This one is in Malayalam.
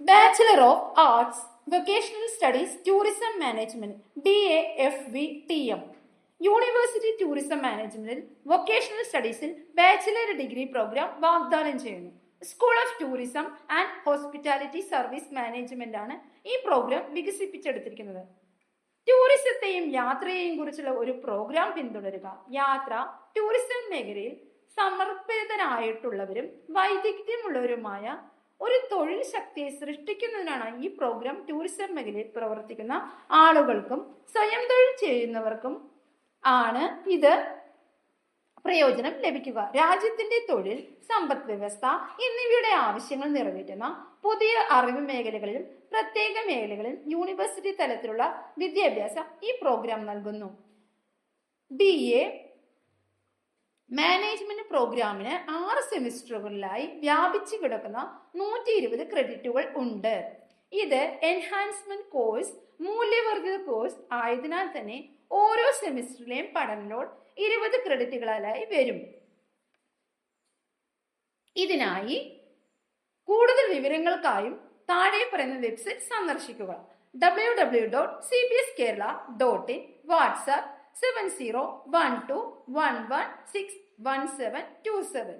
Bachelor of arts vocational studies tourism management B A F V T M university tourism മാനേജ്മെന്റിൽ വൊക്കേഷണൽ സ്റ്റഡീസിൽ ബാച്ചിലർ ഡിഗ്രി പ്രോഗ്രാം വാഗ്ദാനം ചെയ്യുന്നു. School of tourism and hospitality service management ആണ് ഈ പ്രോഗ്രാം വികസിപ്പിച്ചെടുത്തിരിക്കുന്നത്. ടൂറിസത്തെയും യാത്രയെയും കുറിച്ചുള്ള ഒരു പ്രോഗ്രാം പിന്തുടരുക. യാത്ര ടൂറിസം മേഖലയിൽ സമർപ്പിതരായിട്ടുള്ളവരും വൈദഗ്ധ്യമുള്ളവരുമായ ഒരു തൊഴിൽ ശക്തിയെ സൃഷ്ടിക്കുന്നതിനാണ് ഈ പ്രോഗ്രാം ടൂറിസം മേഖലയിൽ പ്രവർത്തിക്കുന്ന ആളുകൾക്കും സ്വയം തൊഴിൽ ചെയ്യുന്നവർക്കും ആണ് ഇത് പ്രയോജനം ലഭിക്കുക. രാജ്യത്തിന്റെ തൊഴിൽ സമ്പദ് വ്യവസ്ഥ എന്നിവയുടെ ആവശ്യങ്ങൾ നിറവേറ്റുന്ന പുതിയ അറിവ് മേഖലകളിലും പ്രത്യേക മേഖലകളിൽ യൂണിവേഴ്സിറ്റി തലത്തിലുള്ള വിദ്യാഭ്യാസം ഈ പ്രോഗ്രാം നൽകുന്നു. ബി എ മാനേജ്മെന്റ് പ്രോഗ്രാമിന് ആറ് സെമിസ്റ്ററുകളിലായി വ്യാപിച്ചു കിടക്കുന്ന നൂറ്റി ഇരുപത് ക്രെഡിറ്റുകൾ ഉണ്ട്. ഇത് എൻഹാൻസ്മെന്റ് കോഴ്സ് മൂല്യവർദ്ധിത കോഴ്സ് ആയതിനാൽ തന്നെ ഓരോ സെമിസ്റ്ററിലെയും പഠന ഇരുപത് ക്രെഡിറ്റുകളായി വരും. ഇതിനായി കൂടുതൽ വിവരങ്ങൾക്കായും താഴെ പറയുന്ന വെബ്സൈറ്റ് സന്ദർശിക്കുക. W W dot C B S Kerala dot in WhatsApp Seven zero one two one one six one seven two seven.